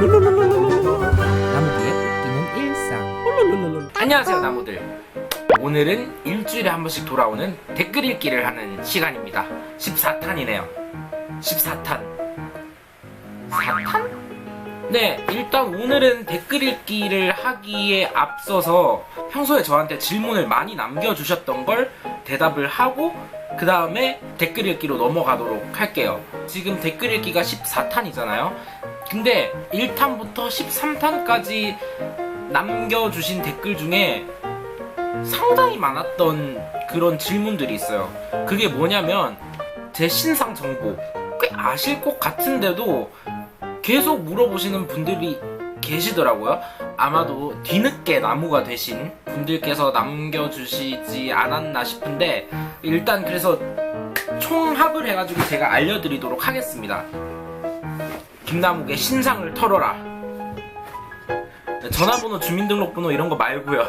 나무기의 웃기는 일상. 안녕하세요 나무들. 오늘은 일주일에 한 번씩 돌아오는 댓글 읽기를 하는 시간입니다. 14탄이네요. 14탄. 4탄? 네 일단 오늘은 댓글 읽기를 하기에 앞서서 평소에 저한테 질문을 많이 남겨주셨던 걸 대답을 하고 그 다음에 댓글 읽기로 넘어가도록 할게요. 지금 댓글 읽기가 14탄이잖아요 근데 1탄부터 13탄까지 남겨주신 댓글 중에 상당히 많았던 그런 질문들이 있어요. 그게 뭐냐면 제 신상 정보 꽤 아실 것 같은데도 계속 물어보시는 분들이 계시더라고요. 아마도 뒤늦게 나무가 되신 분들께서 남겨주시지 않았나 싶은데 일단 그래서 총합을 해가지고 제가 알려드리도록 하겠습니다. 김나무의 신상을 털어라. 전화번호, 주민등록번호 이런 거 말고요.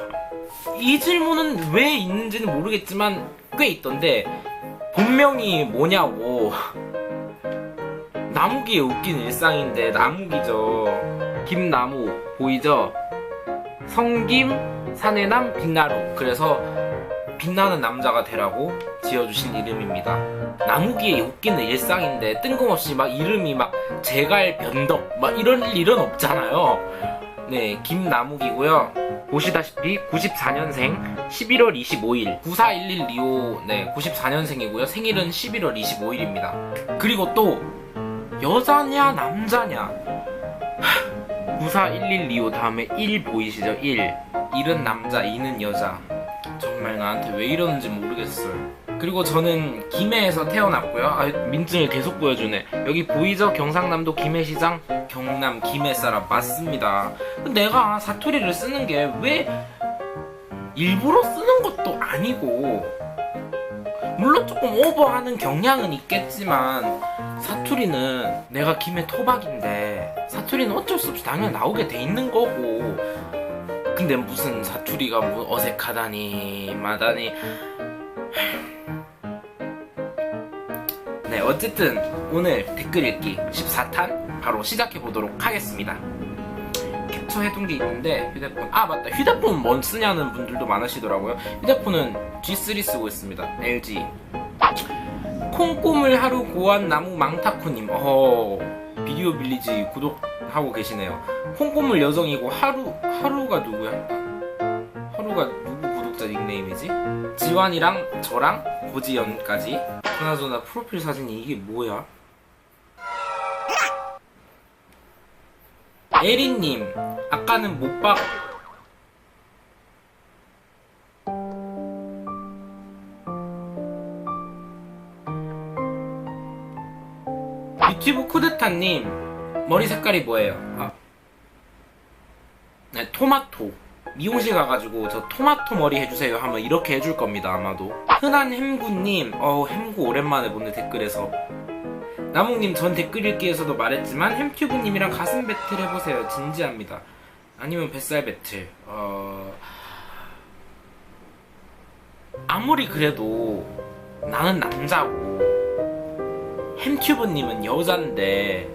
이 질문은 왜 있는지는 모르겠지만 꽤 있던데 본명이 뭐냐고 나무기의 웃긴 일상인데 나무기죠 김나무 보이죠 성김 사내남 빛나루 그래서 빛나는 남자가 되라고 지어주신 이름입니다. 나무기의 웃기는 일상인데 뜬금없이 막 이름이 막 제갈 변덕 막 이런 일은 없잖아요. 네 김나무기고요. 보시다시피 94년생 11월 25일 9411 리오. 네 94년생이고요. 생일은 11월 25일입니다. 그리고 또 여자냐 남자냐? 9411 리오 다음에 1 보이시죠? 1 1은 남자 2는 여자 정말 나한테 왜 이러는지 모르겠어요. 그리고 저는 김해에서 태어났고요. 아, 민증을 계속 보여주네. 여기 보이죠? 경상남도 김해시장? 경남 김해 사람. 맞습니다. 내가 사투리를 쓰는 게 왜 일부러 쓰는 것도 아니고 물론 조금 오버하는 경향은 있겠지만 사투리는 내가 김해 토박인데 사투리는 어쩔 수 없이 당연히 나오게 돼 있는 거고 근데 무슨 사투리가 뭐 어색하다니 마다니. 네 어쨌든 오늘 댓글 읽기 14탄 바로 시작해 보도록 하겠습니다. 캡처 해둔 게 있는데 휴대폰 아 맞다. 휴대폰 뭔 쓰냐는 분들도 많으시더라고요. 휴대폰은 G3 쓰고 있습니다. LG 콩꿈을 하루 고한 나무 망타코님. 어 비디오 빌리지 구독하고 계시네요. 콩꿈을 여성이고 하루 하루가 누구야? 하루가 누구 구독자 닉네임이지? 지완이랑 저랑 고지연까지? 그나저나 프로필 사진이 이게 뭐야? 에리님 아까는 못박 유튜브 쿠드타님 머리 색깔이 뭐예요? 아. 네 토마토. 미용실 가가지고 저 토마토 머리 해주세요 하면 이렇게 해줄 겁니다 아마도. 흔한 햄구님 어우 햄구 오랜만에 보는 댓글에서. 나몽님 전 댓글 읽기에서도 말했지만 햄튜브님이랑 가슴 배틀 해보세요. 진지합니다. 아니면 뱃살 배틀. 어... 아무리 그래도 나는 남자고 햄튜브님은 여잔데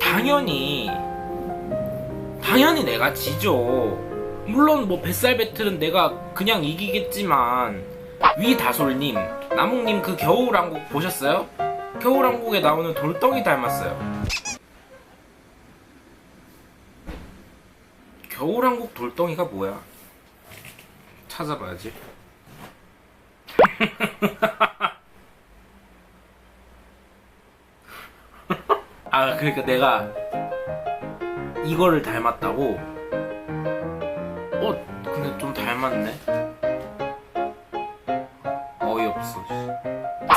당연히 당연히 내가 지죠 물론 뭐 뱃살 배틀은 내가 그냥 이기겠지만 위다솔님 나몽님 그 겨울왕국 보셨어요? 겨울왕국에 나오는 돌덩이 닮았어요 겨울왕국 돌덩이가 뭐야? 찾아봐야지 아 그러니까 내가 이거를 닮았다고? 어 근데 좀 닮았네. 어이없어.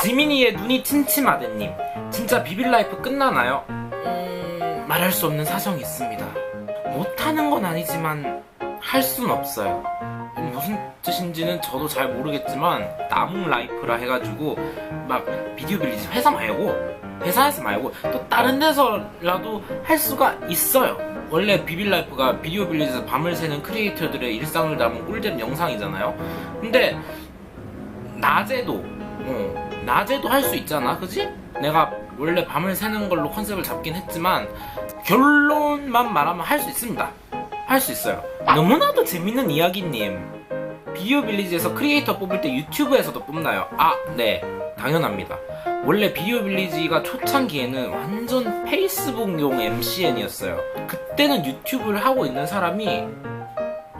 지민이의 눈이 침침하대님. 진짜 비빌라이프 끝나나요? 음... 말할 수 없는 사정이 있습니다. 못하는 건 아니지만 할 순 없어요. 무슨 뜻인지는 저도 잘 모르겠지만 나무 라이프라 해가지고 막 비디오 빌리지 회사 말고 회사에서 말고 또 다른 데서라도 할 수가 있어요 원래 비빌라이프가 비디오 빌리지에서 밤을 새는 크리에이터들의 일상을 담은 꿀잼 영상이잖아요 근데 낮에도 어, 낮에도 할 수 있잖아 그지? 내가 원래 밤을 새는 걸로 컨셉을 잡긴 했지만 결론만 말하면 할 수 있습니다. 할 수 있어요. 너무나도 재밌는 이야기님. 비디오 빌리지에서 크리에이터 뽑을 때 유튜브에서도 뽑나요? 아, 네. 당연합니다. 원래 비디오 빌리지가 초창기에는 완전 페이스북용 MCN이었어요. 그때는 유튜브를 하고 있는 사람이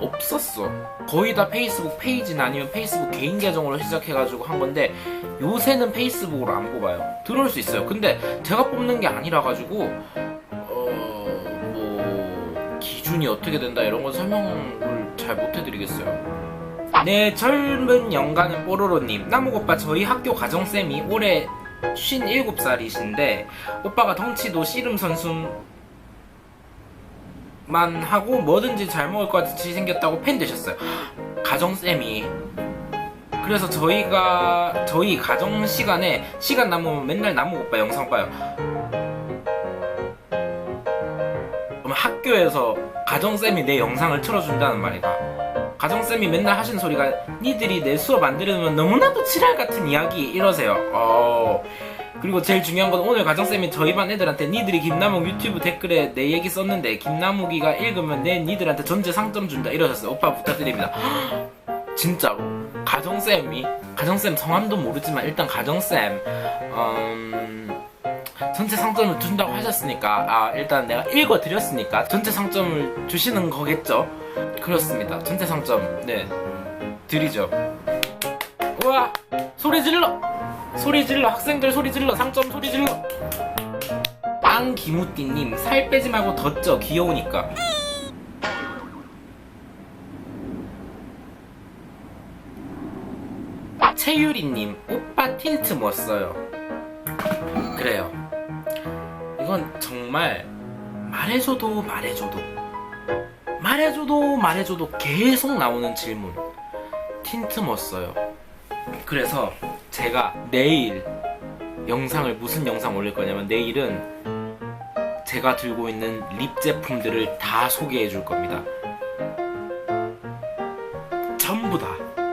없었어. 거의 다 페이스북 페이지나 아니면 페이스북 개인 계정으로 시작해가지고 한 건데 요새는 페이스북으로 안 뽑아요. 들어올 수 있어요. 근데 제가 뽑는 게 아니라 가지고 어 뭐 기준이 어떻게 된다 이런 건 설명을 잘 못 해드리겠어요. 네 젊은 영가는 뽀로로님 나무 오빠 저희 학교 가정쌤이 올해 57살이신데 오빠가 덩치도 씨름 선수 만 하고 뭐든지 잘 먹을 것 같이 생겼다고 팬 되셨어요. 가정쌤이. 그래서 저희가 저희 가정 시간에 시간 남으면 맨날 나무 오빠 영상 봐요. 그럼 학교에서 가정 쌤이 내 영상을 틀어준다는 말이다. 가정쌤이 맨날 하신 소리가 니들이 내 수업 안 들으면 너무나도 지랄 같은 이야기 이러세요. 어. 그리고 제일 중요한 건 오늘 가정쌤이 저희 반 애들한테 니들이 김나묵 유튜브 댓글에 내 얘기 썼는데 김나묵이가 읽으면 내 니들한테 전체 상점 준다 이러셨어요. 오빠 부탁드립니다. 진짜로. 가정쌤이 가정쌤 성함도 모르지만 일단 가정쌤 음, 전체 상점을 준다고 하셨으니까 아 일단 내가 읽어드렸으니까 전체 상점을 주시는 거겠죠? 그렇습니다. 전체 상점 네. 드리죠. 우와! 소리 질러! 소리 질러! 학생들 소리 질러! 상점 소리 질러! 빵 기무띠님 살 빼지 말고 덧져. 귀여우니까. 최유리님 오빠 틴트 뭐 써요? 그래요. 이건 정말 말해줘도 말해줘도 말해줘도 말해줘도 계속 나오는 질문 틴트 뭐 써요 그래서 제가 내일 영상을 무슨 영상 올릴 거냐면 내일은 제가 들고 있는 립 제품들을 다 소개해 줄 겁니다. 전부 다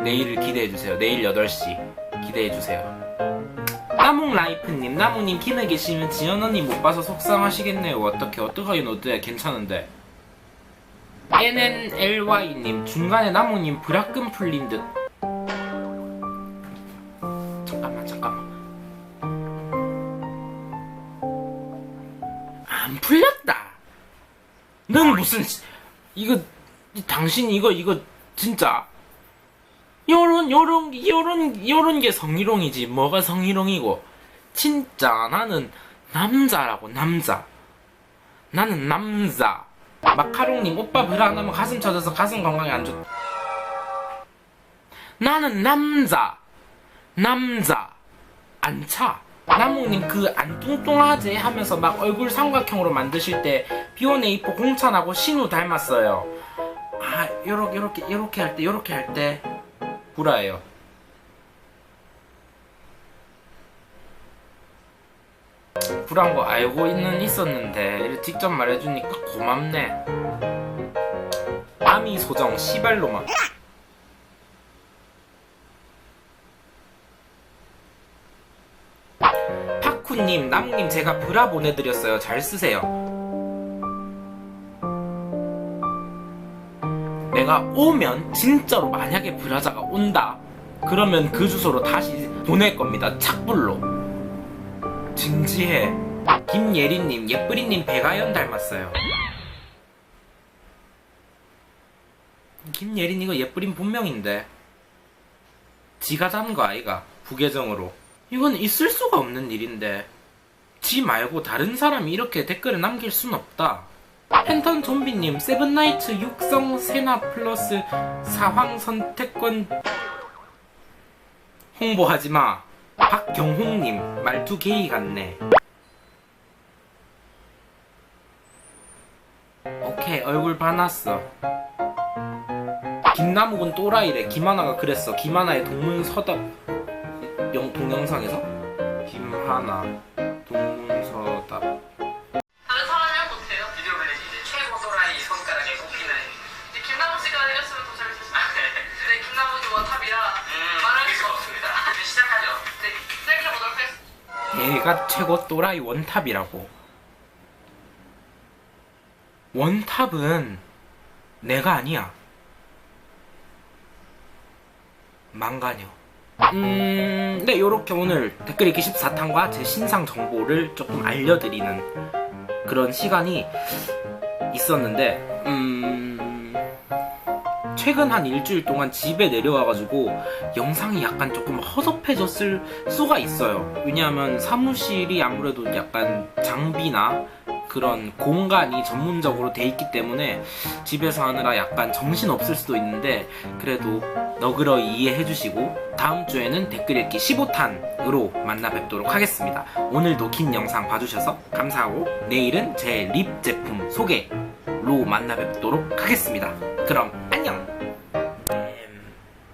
내일을 기대해 주세요. 내일 8시 기대해 주세요. 나몽 라이프님, 나몽님 김에 계시면 지연 언니 못 봐서 속상하시겠네요. 어떻게 어떡하긴 어때? 괜찮은데. NNLY님 중간에 나몽님 브라끔 풀린 듯. 잠깐만 잠깐만. 안 풀렸다. 넌 무슨 시- 이거 이- 당신 이거 이거 진짜. 요런 요런 요런 요런 게 성희롱이지. 뭐가 성희롱이고. 진짜 나는 남자라고 남자. 나는 남자 마카롱님 오빠 브라 안 하면 가슴 쳐져서 가슴 건강에 안 좋. 나는 남자. 남자. 안차. 나무님 그 안 뚱뚱하지 하면서 막 얼굴 삼각형으로 만드실 때 비오네이포 공찬하고 신우 닮았어요. 아 요렇게 요렇게 요렇게 할 때 요렇게 할때 구라예요 구란 거 알고 있는 있었는데 직접 말해주니까 고맙네 아미 소정 시발로만 파쿠님, 나무님 제가 브라 보내드렸어요. 잘 쓰세요. 내가 오면 진짜로 만약에 브라자가 온다. 그러면 그 주소로 다시 보낼 겁니다. 착불로. 진지해. 김예린님, 예쁘리님 배가연 닮았어요. 김예린 이거 예쁘린 본명인데. 지가 담은 거 아이가 부계정으로. 이건 있을 수가 없는 일인데. 지 말고 다른 사람이 이렇게 댓글을 남길 순 없다. 팬턴 좀비님, 세븐나이트 육성 세나 플러스 사황 선택권 홍보하지 마. 박경홍님, 말투 게이 같네. 오케이, 얼굴 봐놨어. 김나묵은 또라이래. 김하나가 그랬어. 김하나의 동문 서답 영, 동영상에서 김하나 시작하죠 네, 시작해 보도록 하겠습니다. 내가 최고 또라이 원탑이라고. 원탑은 내가 아니야. 망가녀. 음, 네, 요렇게 오늘 댓글 읽기 14탄과 제 신상 정보를 조금 알려드리는 그런 시간이 있었는데, 음, 최근 한 일주일 동안 집에 내려와가지고 영상이 약간 조금 허접해졌을 수가 있어요. 왜냐하면 사무실이 아무래도 약간 장비나 그런 공간이 전문적으로 돼 있기 때문에 집에서 하느라 약간 정신 없을 수도 있는데 그래도 너그러이 이해해 주시고 다음 주에는 댓글 읽기 15탄으로 만나 뵙도록 하겠습니다. 오늘도 긴 영상 봐주셔서 감사하고 내일은 제 립 제품 소개로 만나 뵙도록 하겠습니다. 그럼